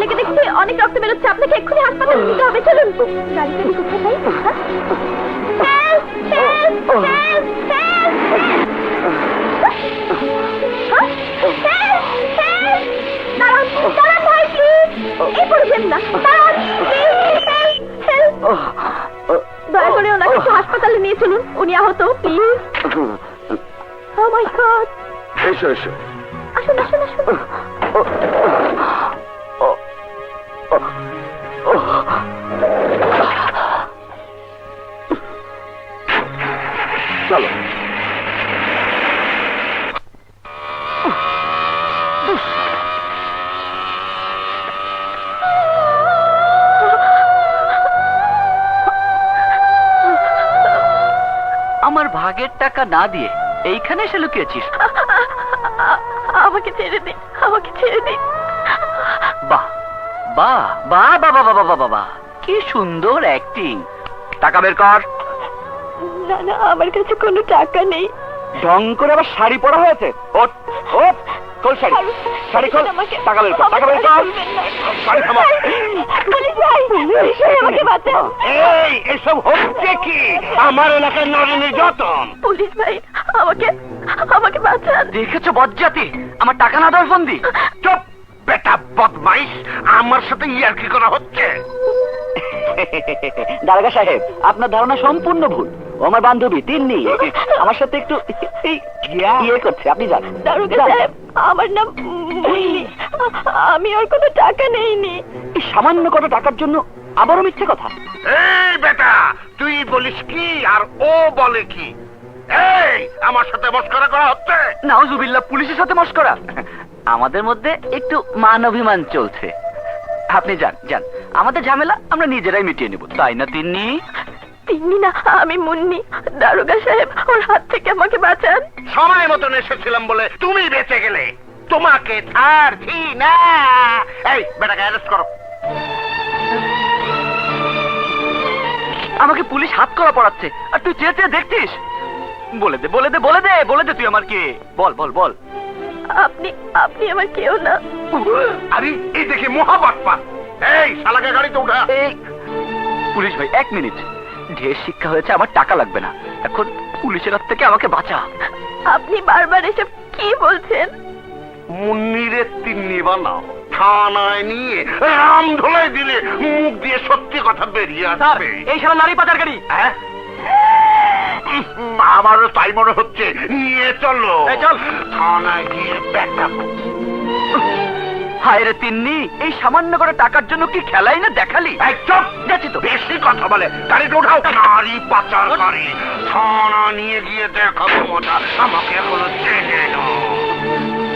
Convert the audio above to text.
লেগে দেখছি অনেক রক্ত বেরোচ্ছে আপনাকে এক্ষুনি হাসপাতালে নিতে হবে চলুন হ্যাঁ? হ্যাঁ? দাঁড়ান, দাঁড়ান ভাই, please! এই পড়বেন না, উনি আহত প্লিজ ও মাই গড এসো এসো। আসুন আসুন আসুন। চলো। ভাগের টাকা না দিয়ে এইখানে এসে লুকিয়েছিস? আমাকে ছেড়ে আমাকে ছেড়ে বাহ বাহ বাহ বাহ কি সুন্দর অ্যাক্টিং টাকা বের কর। না না আমার কাছে কোনো টাকা নেই। ঢং করে আবার শাড়ি পরা হয়েছে। ওট ওট খোল শাড়ি। শাড়ি খোল টাকা বের কর টাকা বের কর। শাড়ি থামা পুলিশ ভাই পুলিশ ভাই আমাকে বাঁচান এই এসব হচ্ছে কি? আমার এলাকায় নারী নির্যাতন পুলিশ ভাই আমাকে আমাকে বাঁচান। দেখেছ বজ্জাতি? আমার টাকা না দেওয়ার ফন্দি? চুপ বেটা বদমাইশ। আমার সাথে ইয়ার্কি করা হচ্ছে? দারোগা সাহেব আপনার ধারণা সম্পূর্ণ ভুল। ও আমার বান্ধবী তিন্নি আমার সাথে একটু এই ইয়ে। করছে আপনি দারোগা সাহেব আমার নাম আমি ওর কোনো টাকা নেইনি। সামান্য কত টাকার জন্য আবারও মিথ্যে কথা। এই বেটা তুই বলিস কি আর ও বলে কি? এই আমার সাথে মস্করা করা হচ্ছে? নাউজুবিল্লাহ পুলিশের সাথে মস্করা। আমাদের মধ্যে একটু মান অভিমান চলছে। আপনি যান যান। আমাদের ঝামেলা আমরা নিজেরাই মিটিয়ে নেব। তাই না তিন্নি? তিনি না আমি মুন্নি। দারোগা সাহেব ওর হাত থেকে আমাকে বাঁচান। সময় মতন এসেছিলাম বলে তুমি বেঁচে গেলে। তোমাকে ছাড়ছি না। এই বেটাকে অ্যারেস্ট করো। আমাকে পুলিশ হাত করা পড়াচ্ছে। আর তুই চেয়ে চেয়ে দেখছিস? বলে দে বলে দে বলে দে বলে দে তুই আমার কে বল বল বল। আপনি আপনি আমার কেউ না। আরে এই দেখে মহাবাটপা এই শালাকে গাড়িতে উঠা। এই পুলিশ ভাই এক মিনিট। ঢের শিক্ষা হয়েছে আমার টাকা লাগবে না। এখন পুলিশের হাত থেকে আমাকে বাঁচা। আপনি বারবার এসব কি বলছেন? মুন্নিরে তিন্নি বানাও। থানায় নিয়ে রাম ধোলাই দিলে মুখ দিয়ে সত্যি কথা বেরিয়ে আসবে। এই সারা নারী পাচার হ্যাঁ? আমারও তাই মনে হচ্ছে। নিয়ে চলো। চল। থানায় গিয়ে হায় রে তিন্নি এই সামান্য করে টাকার জন্য কি খেলাই না দেখালি? একদম যাচ্ছি তো। বেশি কথা বলে। গাড়িটা উঠাও নারী পাচার গাড়ি। থানা নিয়ে গিয়ে দেখাবো মজা। আমাকে এখনও চেনে না